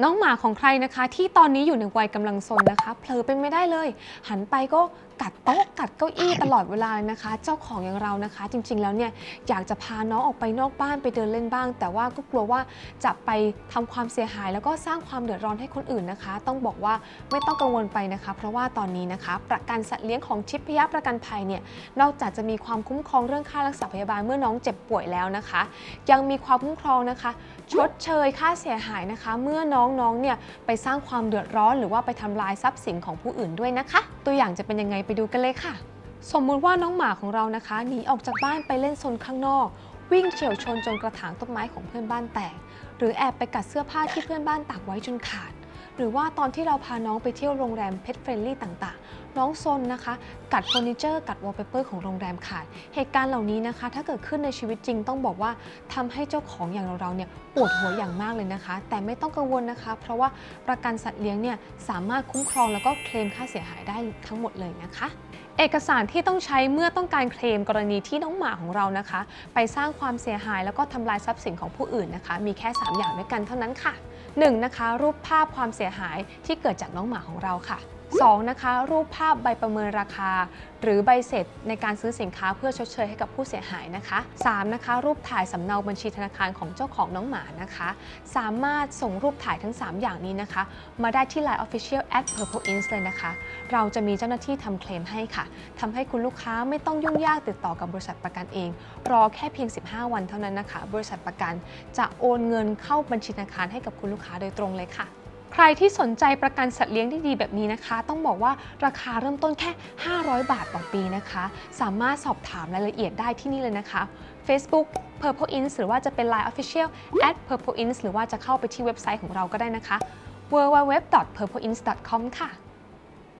น้องหมาของใครนะคะ ที่ตอนนี้อยู่ในวัยกำลังซนนะคะเผลอเป็นไม่ได้เลย หันไปก็กัดโต๊ะกัดเก้าอี้ตลอดเวลาเลยนะคะ เจ้าของอย่างเรานะคะ จริงๆแล้วเนี่ยอยากจะพาน้องออกไปนอกบ้านไปเดินเล่นบ้าง แต่ว่าก็กลัวว่าจะไปทำความเสียหาย แล้วก็สร้างความเดือดร้อนให้คนอื่นนะคะ ต้องบอกว่าไม่ต้องกังวลไปนะคะ เพราะว่าตอนนี้นะคะ ประกันสัตว์เลี้ยงของชิพยประกันภัยเนี่ยนอกจากจะมีความคุ้มครองเรื่องค่ารักษาพยาบาลเมื่อน้องเจ็บป่วยแล้วนะคะ ยังมีความคุ้มครองนะคะ ชดเชยค่าเสียหายนะคะ เมื่อน้องๆเนี่ยไปสร้างความเดือดร้อนหรือว่าไปทำลายทรัพย์สินของผู้อื่นด้วยนะคะ ตัวอย่างจะเป็นยังไงไปดูกันเลยค่ะ สมมุติว่าน้องหมาของเรานะคะหนีออกจากบ้านไปเล่นโซนข้างนอก วิ่งเฉียวชนจนกระถางต้นไม้ของเพื่อนบ้านแตก หรือแอบไปกัดเสื้อผ้าที่เพื่อนบ้านตากไว้จนขาด หรือว่าตอนที่เราพาน้องไปเที่ยวโรงแรมเพ t เฟรนลี่ต่างๆ น้องซนนะคะ กัดเฟอร์นิเจอร์กัดวอลเปเปอร์ของโรงแรมขาด เหตุการณ์เหล่านี้นะคะ ถ้าเกิดขึ้นในชีวิตจริงต้องบอกว่าทำให้เจ้าของอย่างเราๆเนี่ยปวดหัวอย่างมากเลยนะคะ แต่ไม่ต้องกังวลนะคะ เพราะว่าประกันสัตว์เลี้ยงเนี่ยสามารถคุ้มครองแล้วก็เคลมค่าเสียหายได้ทั้งหมดเลยนะคะเอกสารที่ต้องใช้เมื่อต้องการเคลมกรณีที่น้องหมาของเรานะคะ ไปสร้างความเสียหายแล้วก็ทำลายทรัพย์สินของผู้อื่นนะคะ มีแค่ 3 อย่างด้วยกันเท่านั้นค่ะ 1. นะคะรูปภาพความเสียหายที่เกิดจากน้องหมาของเราค่ะ 2. นะคะรูปภาพใบประเมินราคา หรือใบเสร็จในการซื้อสินค้าเพื่อชดเชยให้กับผู้เสียหายนะคะ 3. นะคะรูปถ่ายสำเนาบัญชีธนาคารของเจ้าของน้องหมานะคะ สามารถส่งรูปถ่ายทั้ง 3 อย่างนี้นะคะ มาได้ที่ Line Official at Purple Inc เลยนะคะ เราจะมีเจ้าหน้าที่ทำเคลมให้ค่ะทำให้คุณลูกค้าไม่ต้องยุ่งยากติดต่อกับบริษัทประกันเอง รอแค่เพียง 15 วันเท่านั้นนะคะ บริษัทประกันจะโอนเงินเข้าบัญชีธนาคารให้กับคุณลูกค้าโดยตรงเลยค่ะ ใครที่สนใจประกันสัตว์เลี้ยงที่ดีแบบนี้นะคะ ต้องบอกว่าราคาเริ่มต้นแค่ 500 บาทต่อปีนะคะ สามารถสอบถามรายละเอียดได้ที่นี่เลยนะคะ Facebook Purple i n s หรือว่าจะเป็น Line Official at Purple i n s หรือว่าจะเข้าไปที่เว็บไซต์ของเราก็ได้นะคะ www.purpleins.com ค่ะ